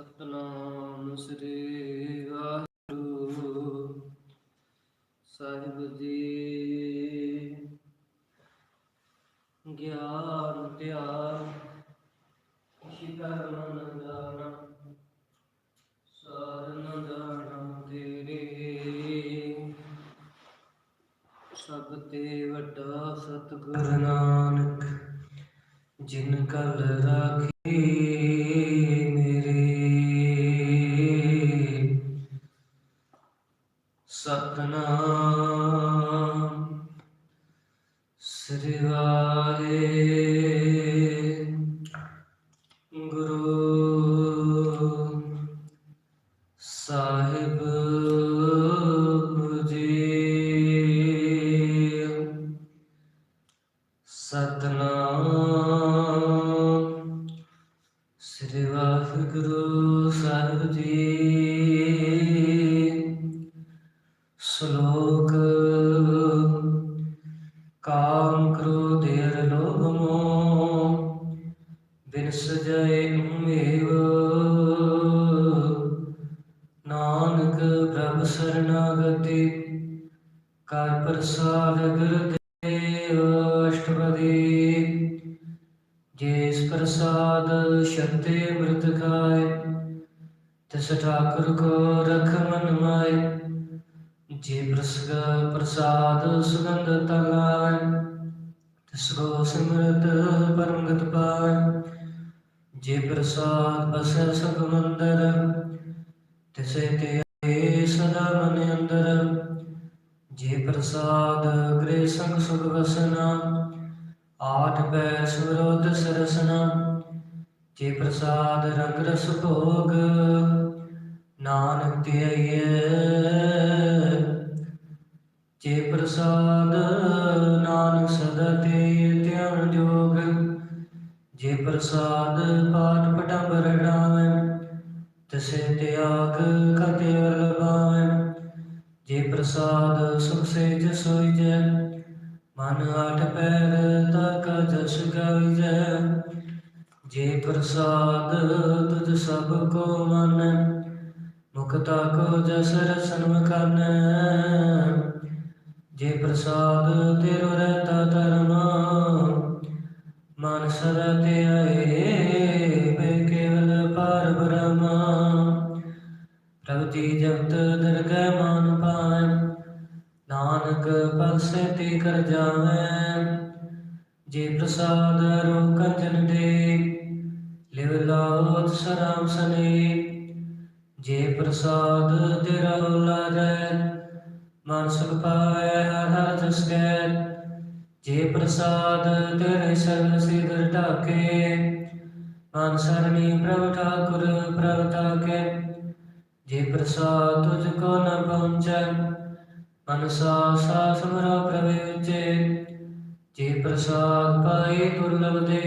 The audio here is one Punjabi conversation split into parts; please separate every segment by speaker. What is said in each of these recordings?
Speaker 1: ਸਤਨਾਮ ਸ੍ਰੀ ਵਾਹਿਗੁਰੂ ਸਾਹਿਬ ਜੀ। ਗਿਆਨ, ਧਿਆਨ ਸ਼ਿਕਰਨ ਦਾਨ ਸਾਰਨ ਦਾਣਾ ਤੇਰੇ। ਸਭ ਤੇ ਵੱਡਾ ਸਤਿਗੁਰ ਨਾਨਕ, ਜਿਨ ਕਲ ਰਾਖੀ। ਪ੍ਰਸਾਦ ਗੁਰਦੇਵ ਅਸ਼ਟਪਦੀ। ਜਿਸ ਪ੍ਰਸਾਦ ਸ਼ਤੇ ਮ੍ਰਿਤ ਖਾਏ, ਤਿਸ ਠਾਕੁਰ ਕੋ ਰਖ ਮਨ ਮਾਏ। ਜੇ ਪ੍ਰਸਗਾ ਪ੍ਰਸਾਦ ਸੁਗੰਧ ਤਗਾਏ, ਤਿਸ ਕੋ ਸਿਮਰਤ ਪਰਮਗਤ ਪਾਏ। ਜੇ ਪ੍ਰਸਾਦ ਬਸੈ ਸੁਖ ਮੰਦਰ, ਤਿਸੇ ਤੇ ਪ੍ਰਸਾਦ ਗ੍ਰੇ ਸੰਗ ਸੁਖ ਵਸਨਾ, ਆਠ ਪੈ ਸੁਰੋਧ ਸਰਸਨਾ, ਜੇ ਪ੍ਰਸਾਦ ਰੰਗ ਰਸ ਭੋਗ, ਨਾਨਕ ਤੇ ਆਈਐ ਜੇ ਪ੍ਰਸਾਦ ਨਾਨਕ ਸਦਾ ਤੇ ਧਿਆਨ ਜੋਗ, ਜੇ ਪ੍ਰਸਾਦ ਪਾਠ ਪਟੰਬ ਰਣਾਵੇ ਤਸੇ ਤਿਆਗ ਕਤੇ ਵਲਭਾਵੇ ਪ੍ਰਸਾਦ ਸੁਖ ਸੇਜ ਸੋਈਜੈ ਮਨ ਆਠ ਪੈਰ ਤਕ ਜਸ ਗਾਈਜੈ ਜੇ ਪ੍ਰਸਾਦ ਤੁਝ ਸਭ ਕੋ ਮਨ, ਮੁਕਤਾ ਕੋ ਜਸ ਰਸਨ ਮਖਾਨੈ। ਜੇ ਪ੍ਰਸਾਦ ਤੇਰੋ ਰਹਤਾ ਧਰਮ, ਮਨ ਸਦਾ ਤੇ ਆਏ ਜੀ ਜਪਤ ਦਰਗਹਿ ਮਾਨ ਪਾਵੈ ਨਾਨਕ ਪਲਸੇ ਤੇ ਕਰ ਜਾਵੈ। ਜੇ ਪ੍ਰਸਾਦ ਰੋ ਕੰਜਨ ਦੇ, ਲਿਵ ਲਾਵਤ ਸਰਾਮ ਸਨੇ। ਜੇ ਪ੍ਰਸਾਦ ਤੇਰਾ ਲਾਜੈ ਮਨ ਸੁਖ ਪਾਵੈ, ਹਰ ਹਰ ਜਸ ਕੈ। ਜੇ ਪ੍ਰਸਾਦ ਤੇਰੇ ਸਰਬ ਸਿਦਰ ਢਾਕੇ, ਮਨ ਸਰਣੀ ਪ੍ਰਭ ਠਾਕੁਰ ਪ੍ਰਭ ਤਾਕੇ। ਜੇ ਪ੍ਰਸਾਦ ਤੁਝ ਕੋ ਨ ਪਹੁੰਚੈ ਮਨ ਸਾ ਸਾ ਸਮਰਾ ਪ੍ਰਭ ਉਚੇ ਜੇ ਪ੍ਰਸਾਦ ਪਾਏ ਦੁਰਲਭ ਦੇ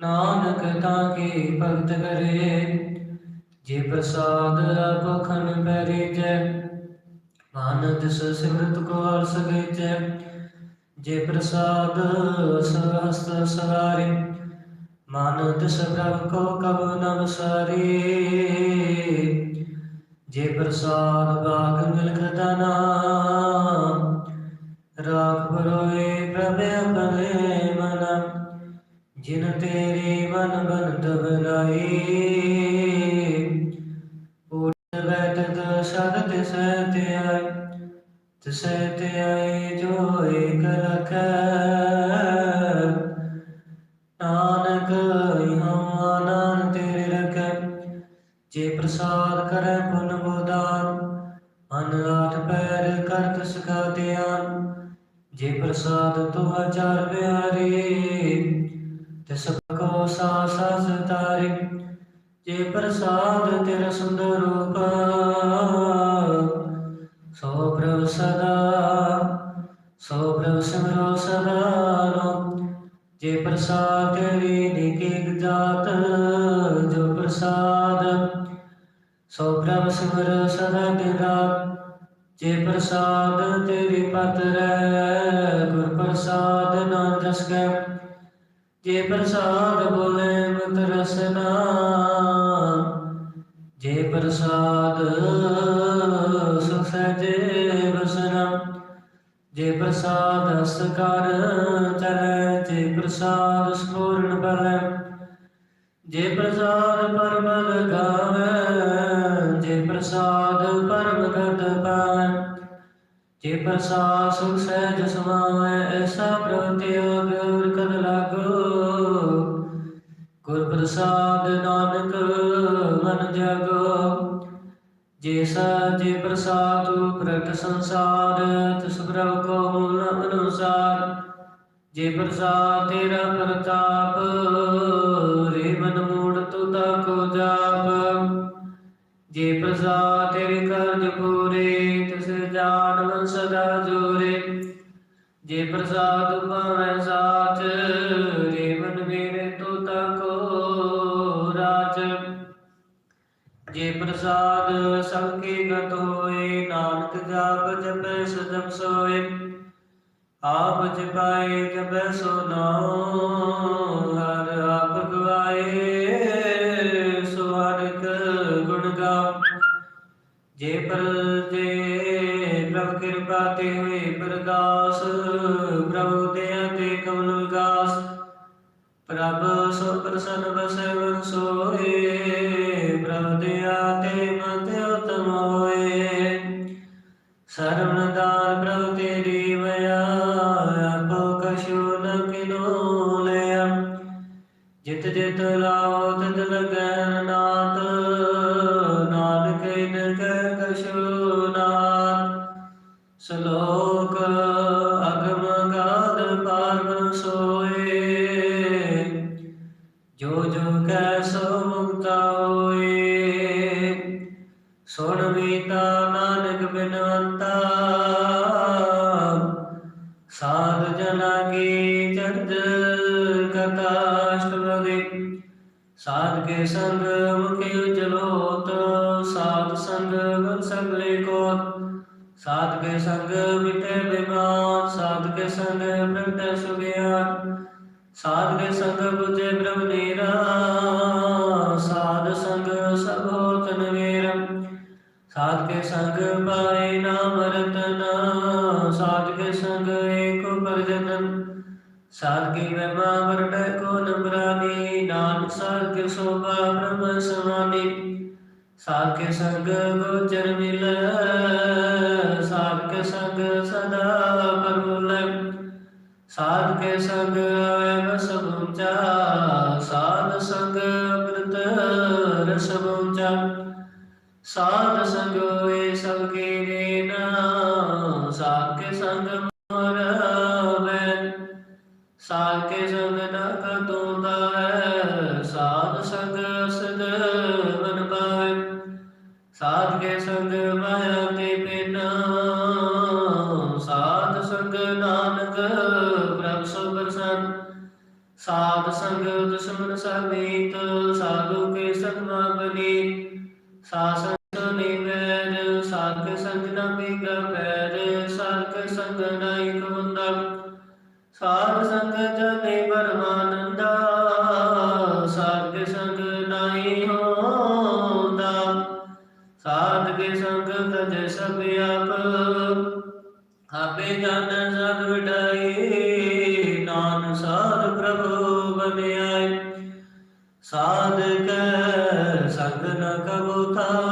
Speaker 1: ਨਾਨਕ ਤਾਂ ਕੀ ਭਗਤ ਕਰੇ ਜੇ ਪ੍ਰਸਾਦ ਆਪ ਖਨ ਬੈਰੀਜੈ ਮਨ ਤਿਸ ਸਿਮਰਤ ਕੋ ਅਰ ਸਗੇਜੈ ਜੇ ਪ੍ਰਸਾਦ ਸਹਸਤ ਸਵਾਰੇ। ਮਨ ਤਿਸ ਪ੍ਰਭ ਕੋ ਕਬ ਨ ਜੇ ਪ੍ਰਸਾਦ ਬਾਗ ਮਿਲਖ ਦਾਨਾ ਰਾਖ ਬਰੋਏ ਪ੍ਰਭ ਆਪਣੇ ਮਨ, ਜਿਨ ਤੇਰੇ ਮਨ ਬੰਦ ਬਨਾਈ ਉਠ ਬੈਠਤ ਸਦ ਤਿਸੈ ਤੇ ਆਈ ਤਿਸੈ ਤੇ ਆਈ ਜੋ ਏਕ ਰਖੈ। ਪ੍ਰਸਾਦ ਤੇਰੀ ਨਿਕਿਕ ਜੋ ਪ੍ਰਸਾਦ। ਸੋ ਪ੍ਰਭ ਸਿਮਰ ਸਦਾ ਤੇਰਾ, ਜੇ ਪ੍ਰਸਾਦ ਤੇਰੇ ਪਤ ਰਹਿ, ਗੁਰ ਪ੍ਰਸਾਦ ਨਾ ਜਸ ਕੈ। ਜੇ ਪ੍ਰਸਾਦ ਬੋਲੇ ਮਤ ਰਸਨਾ ਜੇ ਪ੍ਰਸਾਦ ਸੁਖ ਸਹਿਜੇ ਜੇ ਪ੍ਰਸਾਦ ਅਸ ਕਰ ਜੇ ਪ੍ਰਸਾਦ ਸਮੂਰਨ ਬਲੈ। ਜੇ ਪ੍ਰਸਾਦ ਪਰਮ ਗਾਵੇ, ਜੇ ਪ੍ਰਸਾਦ ਪਰਮ ਗਤ ਪਾਵੈ। ਜੇ ਪ੍ਰਸਾਦ ਸੁਖ ਸਹਿਜ ਸਮਾਵੈ, ਐਸਾ ਪ੍ਰਤਿਯੋਗ ਕਦ ਲਾਗੋ। ਗੁਰ ਪ੍ਰਸਾਦ ਨਾਨਕ ਮਨ ਜਾਗੋ। ਜੇ ਸਾਜੇ ਪ੍ਰਸਾਦ, ਪ੍ਰਗਟ ਸੰਸਾਰ, ਤਿਸ ਪ੍ਰਭ ਕੋ ਮੂਲ ਅਨੁਸਾਰ। ਜੇ ਪ੍ਰਸਾਦ ਤੇਰਾ ਪ੍ਰਤਾਪ, ਰੇ ਮਨ ਮੂੜ ਤੁਤਾ ਕੋ ਜਾਪ। ਜੇ ਪ੍ਰਸਾਦ ਤੇਰੇ ਕਰਜ ਪੂਰੇ, ਤਿਸ ਜਾਨ ਮਨ ਸਦਾ ਜੋਰੇ। ਜੇ ਪ੍ਰਸਾਦ ਪਾਵੈ ਸਾਚ ਪ੍ਰਸਾਦ ਸਭ ਕੀ ਗਤ ਹੋਏ, ਨਾਨਕ ਜਾਪ ਜਪੈ ਸਦਮ ਸੋਏ। ਆਪ ਜਪਾਏ, ਜਪੈ ਸੋ ਨਾਉ ਹਰ ਆਪ ਗਵਾਏ ਸੋ ਗੁਣ ਗਾਓ। ਜੇ ਪਰ, ਜੇ ਪ੍ਰਭ ਕਿਰਪਾ ਤੇ ਹੋਏ ਪ੍ਰਗਾਸ ਪ੍ਰਭ ਦਇਆ ਤੇ ਕਮਲ ਵਿਗਾਸ ਪ੍ਰਭ ਸੋ ਪ੍ਰਸੰਨ ਬਸੈ ਸੋਏ, ਪ੍ਰਭ ਦਿਆ ਤੇ ਮਨ ਤੇ ਉਤਮ ਹੋਏ। ਸਰਵਨ ਦਾਨ ਪ੍ਰਭ ਤੇਰੀ ਮਇਆ, ਆਪੋ ਕਛੂ ਨ ਕਿਨੋ ਲਿਆ। ਜਿਤ ਜਿਤ ਲਾਓ ਤਿਤ ਲਗੈ ਸੰਗ ਮੁਖੀ ਉਜਲੋਤ ਸਾਧ ਸੰਗ ਗੁਰ ਸਗਲੇ ਕੋਤ। ਸਾਧ ਕੇ ਸੰਗ ਮਿਟੇ ਬਿਮਾਨ, ਸਾਧ ਕੇ ਸੰਗ ਪ੍ਰਗਟ ਸੁਗਿਆਨ। ਸਾਧ ਕੇ ਸੰਗ ਬੁਝੇ ਬ੍ਰਹਮ ਨੀਰਾ, ਸਾਧ ਸੰਗ ਸਭ ਹੋਤ ਨਵੇਰਾ। ਸਾਧ ਕੇ ਸੰਗ ਪਾਏ ਨਾਮ ਰਤਨ, ਸਾਧ ਕੇ ਸੰਗ ਏਕ ਪਰਜਨ ਸਾਧ ਕੇ ਵੈਮਾ ਵਰਡੈ ਕੋ ਸੋਭਾ ਬ੍ਰਹਮ ਸਮਾਨੀ ਸਾਧ ਸੰਗ ਗੋਚਰ ਮਿਲੈ, ਸਾਧ ਸੰਗ ਸਦਾ ਪਰਮੁਲੈ। ਸਾਧ ਸੰਗ ਆਵੇ ਬਸ ਸਾਧ ਸੰਗ ਅੰਮ੍ਰਿਤ ਰਸ ਪਹੁੰਚਾ। ਸਾਧ ਸੰਗ ਹੋਏ ਸਭ ਰੇਨਾ ਸਾਧ ਸੰਗ ਮਰ ਮੈਂ ਸਾਧ ਕੈ ਸੰਗ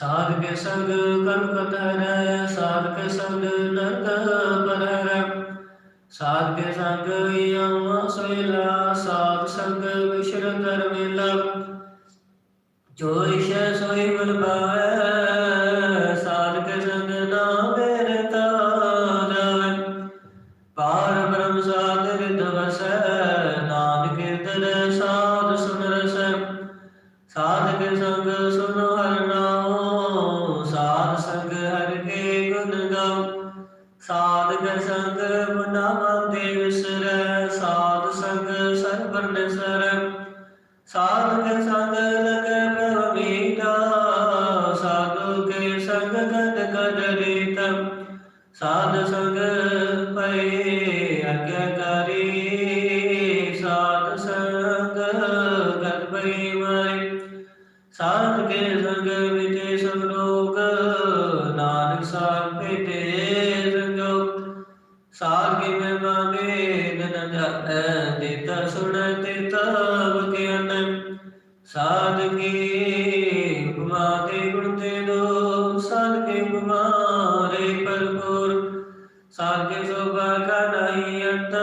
Speaker 1: ਸਾਧ ਕੇ ਸੰਗ ਕਰਮ ਕਤਰ ਸਾਧ ਕੇ ਸੰਗ ਨਰਕ ਪਰਰ ਸਾਧ ਕੇ ਸੰਗ ਯਮ ਸੋਇਲਾ ਸਾਧ ਸੰਗ ਵਿਸ਼ਰ ਧਰਮੇਲਾ ਜੋ ਇਸ਼ੈ ਸੋਈ ਮਨ ਪਾਵੈ ਸਾਧ ਕੇ ਸੰਗ ਨਾਮ ਮੇਰੇ ਤਾ ਪਾਰ ਸਾਧ ਕੀ ਉਪਮਾ ਤੇ ਗੁਣ ਤੇ ਦੋ ਸਾਧ ਕੇ ਉਪਮਾ ਰੇ ਭਰਪੂਰ। ਸਾਧ ਸੋਭਾ ਕਾ ਨਹੀਂ ਅੰਤ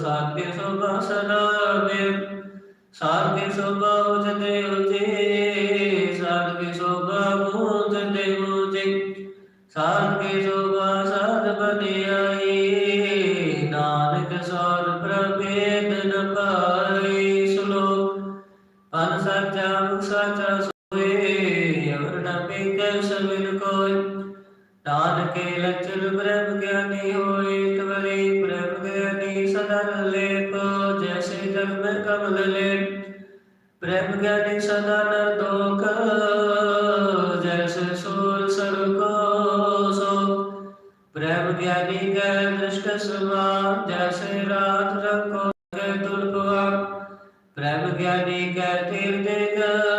Speaker 1: ਸਾਧ ਸੋਭਾ ਸਦਾ ਮੇ ਸਾਧ ਸੋਭਾ ਉਜਦੇ ਉਜੇ ਬ੍ਰਹਮ ਗਿਆਨੀ ਕੈ ਦ੍ਰਿਸ਼ਟ ਸਮਾਨ ਜੈਸੇ ਰਾਤ ਰੰਗੋ ਕੈ ਤੁਲਪਵਾ ਬ੍ਰਹਮ ਗਿਆਨੀ ਕੈ ਤੀਰ ਦੇ ਜੋ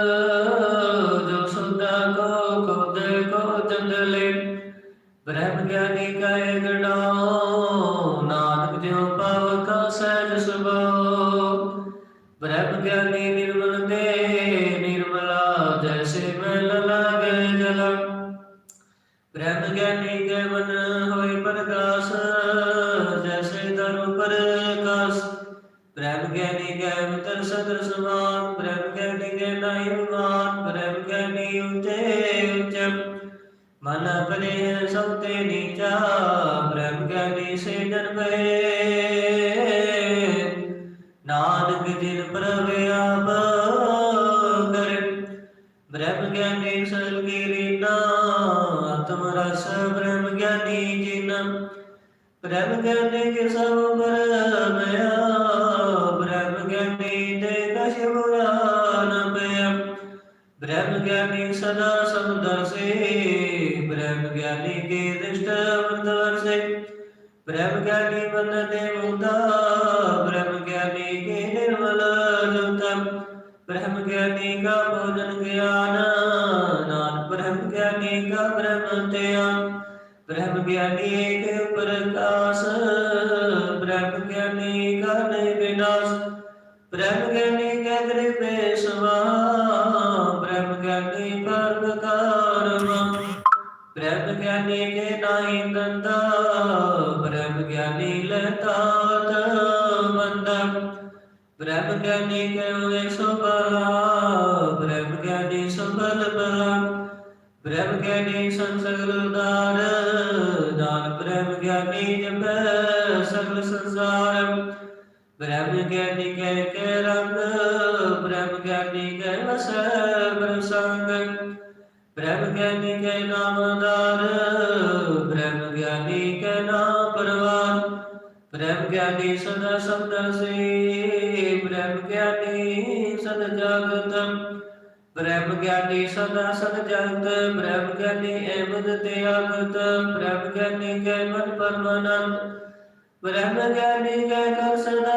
Speaker 1: ਪ੍ਰਭ ਕਰੇ ਬ੍ਰਹਮ ਗਿਆਨੀ ਸਲ ਆਤਮ ਰਸ ਬ੍ਰਹਮ ਗਿਆਨੀ ਜਿਨ। ਬ੍ਰਹਮ ਗਿਆਨੀ ਕੇ ਸਭ ਪਰਮਿਆ ਬ੍ਰਹਮ ਗਿਆਨੀ ਦੇ ਕਛ ਬੁਰਾ ਨ ਪਿਆ। ਬ੍ਰਹਮ ਗਿਆਨੀ ਸਦਾ ਸਮਦਰਸੇ ਬ੍ਰਹਮ ਗਿਆਨੀ ਕੇ ਦ੍ਰਿਸ਼ਟ ਵਰਸੇ ਬ੍ਰਹਮ ਗਿਆਨੀ ਮਨ ਦੇ ਗਿਆਨੀ ਏਕ ਪ੍ਰਕਾਸ਼ ਬ੍ਰਹਮ ਗਿਆਨੀ ਕਾ ਨਹੀਂ ਵਿਨਾਸ਼ ਬ੍ਰਹਮ ਗਿਆਨੀ ਕੈ ਕ੍ਰਿਪੇ ਸਮਾ ਬ੍ਰਹਮ ਗਿਆਨੀ ਪਰਮ ਕਾਰਮਾ ਬ੍ਰਹਮ ਗਿਆਨੀ ਕੇ ਨਾਹੀ ਦੰਦਾ ਬ੍ਰਹਮ ਗਿਆਨੀ ਲਤਾਤ ਮੰਦਾ ਬ੍ਰਹਮ ਗਿਆਨੀ ਕੇ ਹੋਏ ਸੁਭਾ ਬ੍ਰਹਮ ਗਿਆਨੀ ਸੰਭਲ ਬਲਾ ਬ੍ਰਹਮ ਗਿਆਨੀ ਸੰਸਗਲ ਬ੍ਰਹਮ ਗਿਆਨੀ ਜਪੈ ਸਗਲ ਸੰਸਾਰ। ਬ੍ਰਹਮ ਗਿਆਨੀ ਕਹਿ ਕੇ ਰੰਗ, ਬ੍ਰਹਮ ਗਿਆਨੀ ਕੈ ਵਸੈ ਬ੍ਰਸੰਗ ਬ੍ਰਹਮ ਗਿਆਨੀ ਕੈ ਨਾਮਦਾਰ ਬ੍ਰਹਮ ਗਿਆਨੀ ਕੈ ਨਾਮ ਪਰਵਾਰ। ਬ੍ਰਹਮ ਗਿਆਨੀ ਸਦਾ ਸਬਦ ਸੇ, ਬ੍ਰਹਮ ਗਿਆਨੀ ਸਦ ਜਾਗਤ। ਬ੍ਰਹਮ ਗਿਆਨੀ ਸਦਾ ਸਦ ਜਗਤ ਬ੍ਰਹਮ ਗਿਆਨੀ ਅਹਿਮਦ ਤੇ ਆਗਤ, ਬ੍ਰਹਮ ਗਿਆਨੀ ਕੈ ਮਨ ਪਰਮਾਨੰਦ, ਬ੍ਰਹਮ ਗਿਆਨੀ ਕੈ ਕਰ ਸਦਾ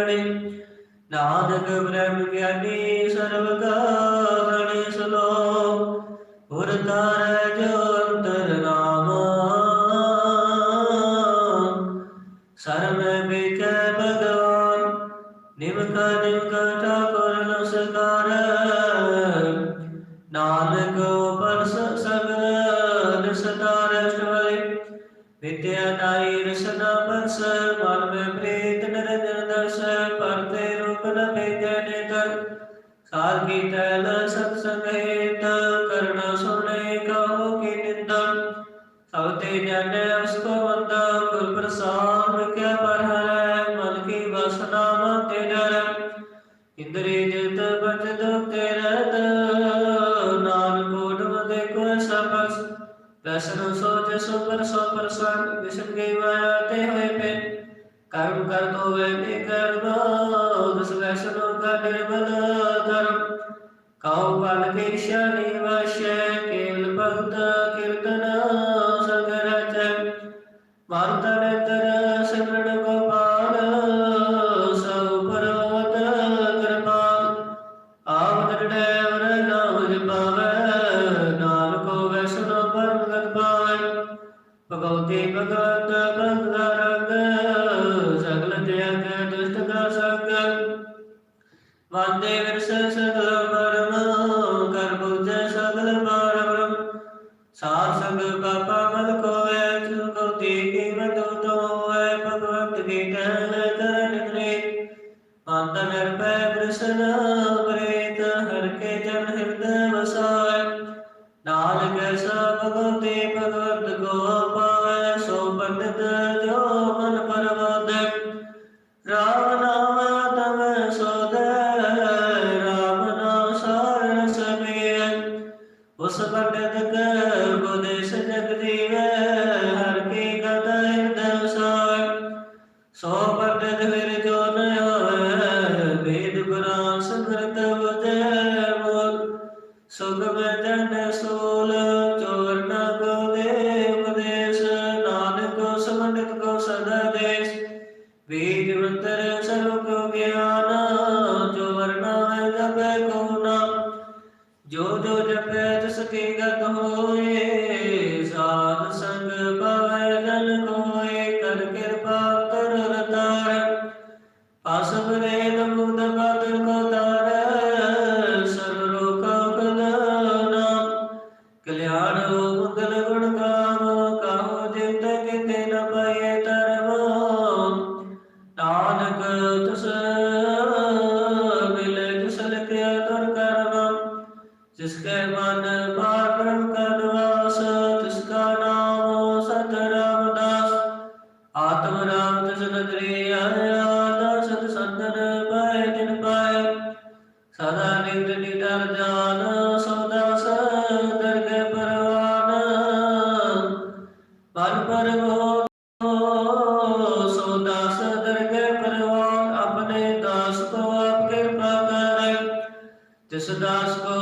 Speaker 1: ਜਾਣੇ ਨਾਨਕ ਬ੍ਰਹਮ ਗਿਆਨੀ ਸਰਬ ਕਾ ਸਲੋਕ ਉਰ ਤਾਰੈ ਜੋ ਗੁਣ ਸਬਖਸ ਦਸਨ ਸੋ ਜਸ ਪਰ ਸੋ ਪਰਸਨ ਵਿਸ਼ਨ ਗਈ ਵਾਇਆ ਹੋਏ ਪੇ ਕਰਮ ਕਰ ਤੋਵੇ ਨੇ ਕਰਮ ਦਸ ਵੈਸਨੋ ਕਾ ਨਿਰਮਲ ਧਰਮ। ਕਾਉ ਬਨ ਕੇ ਸ਼ਾਨੀ ਵਾਸ਼ੈ, ਕੇਲ ਭਗਤਾ ਚਰਨ ਪ੍ਰੇਤ ਹਰ ਕੇ ਜਨ ਹਿਰਦੈ ਵਸਾਇ ਨਾਨਕ ਸਾ ਜਪੈ ਤਿਸ ਕੀ ਗਤ ਹੋਏ ਸਾਧ ਸੰਗ ਪਵੈ ਸੋ ਦਾਸ ਆਪਣੇ ਦਾਸ ਕੋ ਆਪ ਕਿਰਪਾ ਕਰੈ। ਦਾਸ ਕੋ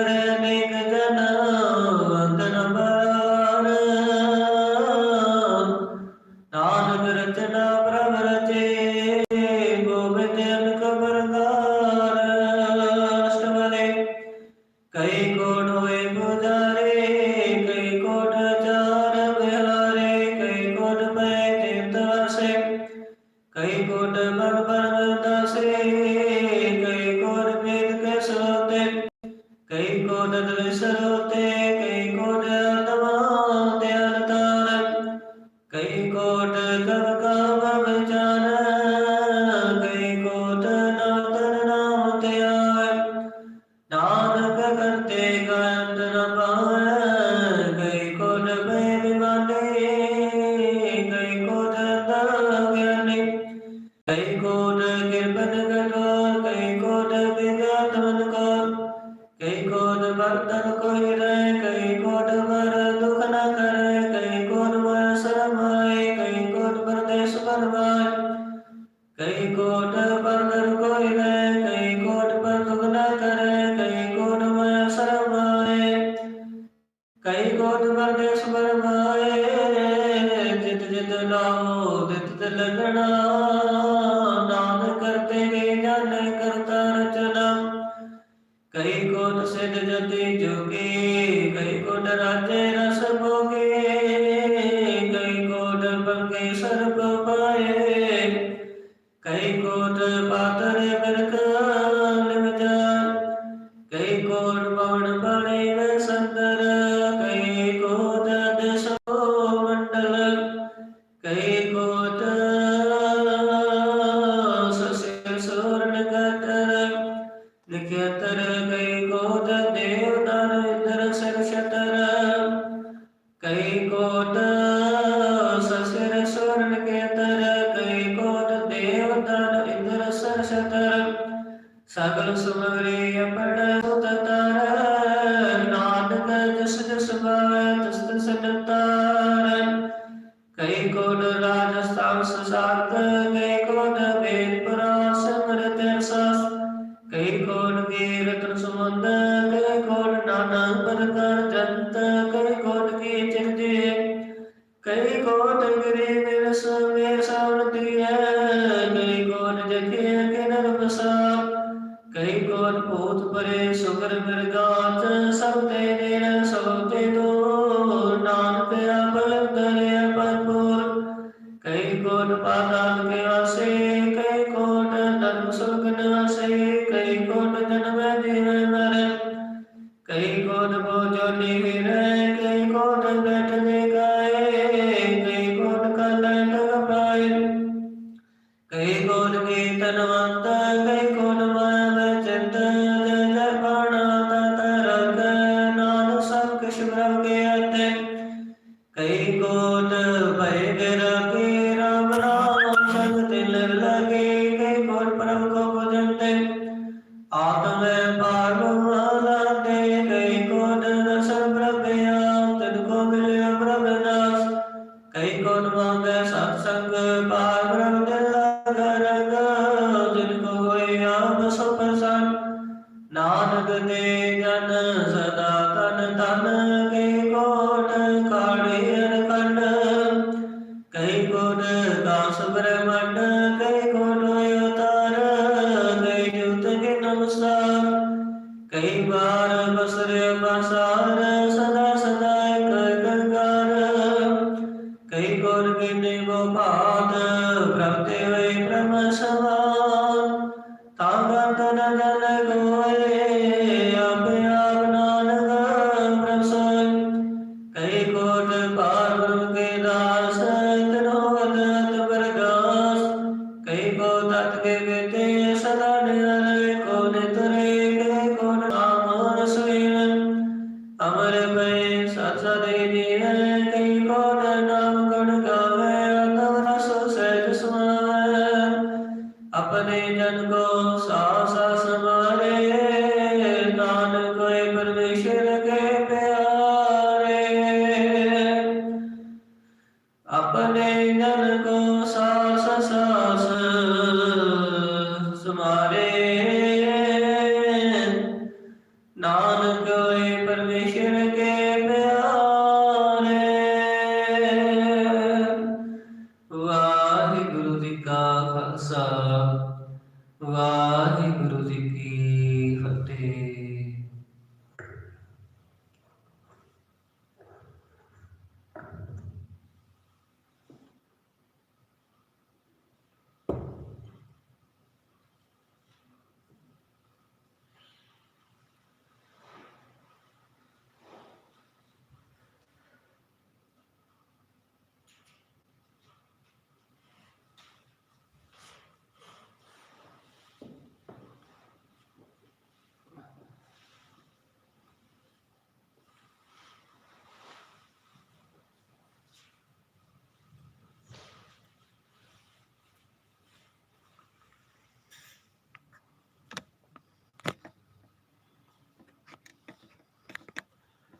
Speaker 1: करे मेघ गना तन बड़ा করবার को तगरे में रस में सावरती है ਆਤਮ பார்க்கும் ਵਾਹਿਗੁਰੂ ਜੀ